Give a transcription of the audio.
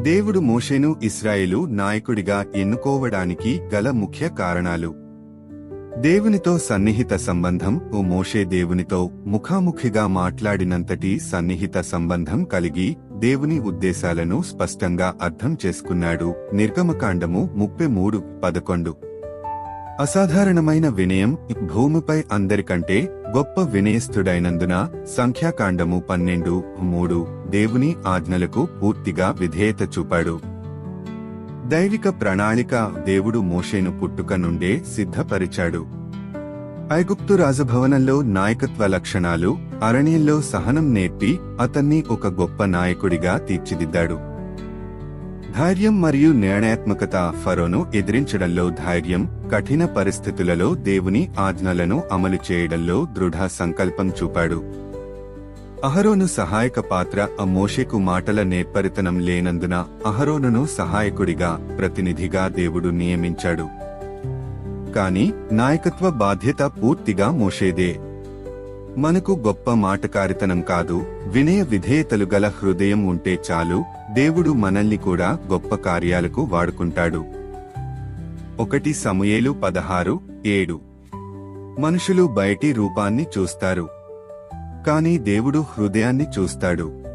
దేవుడు మోషేను ఇస్రాయేలు నాయకుడిగా ఎన్నుకోవడానికి గల ముఖ్య కారణాలు. దేవునితో సన్నిహిత సంబంధం ఓ మోషే దేవునితో ముఖాముఖిగా మాట్లాడినంతటి సన్నిహిత సంబంధం కలిగి దేవుని ఉద్దేశాలను స్పష్టంగా అర్థం చేసుకున్నాడు. నిర్గమకాండము ముప్పై మూడు పదకొండు. అసాధారణమైన వినయం భూమిపై అందరికంటే గొప్ప వినయస్థుడైనందున సంఖ్యాకాండము పన్నెండు మూడు దేవుని ఆజ్ఞలకు పూర్తిగా విధేయత చూపాడు. దైవిక ప్రణాళిక దేవుడు మోషేను పుట్టుక నుండే సిద్ధపరిచాడు. ఐగుప్తు రాజభవనంలో నాయకత్వ లక్షణాలు అరణ్యంలో సహనం నేర్పి అతన్ని ఒక గొప్ప నాయకుడిగా తీర్చిదిద్దాడు. ధైర్యం మరియు నిర్ణయాత్మకత ఫరోను ఎదిరించడంలో ధైర్యం కఠిన పరిస్థితులలో దేవుని ఆజ్ఞలను అమలు చేయడంలో దృఢ సంకల్పం చూపాడు. అహరోను సహాయక పాత్ర ఆ మోషేకు మాటల నేర్పరితనం లేనందున అహరోనును సహాయకుడిగా ప్రతినిధిగా దేవుడు నియమించాడు. కాని నాయకత్వ బాధ్యత పూర్తిగా మోషేదే. మనకు గొప్ప మాటకారితనం కాదు వినయ విధేయతలు గల హృదయం ఉంటే చాలు దేవుడు మనల్ని కూడా గొప్ప కార్యాలకు వాడుకుంటాడు. ఒకటి సమయేలు పదహారు ఏడు. మనుషులు బయటి రూపాన్ని చూస్తారు. కానీ దేవుడు హృదయాన్ని చూస్తాడు.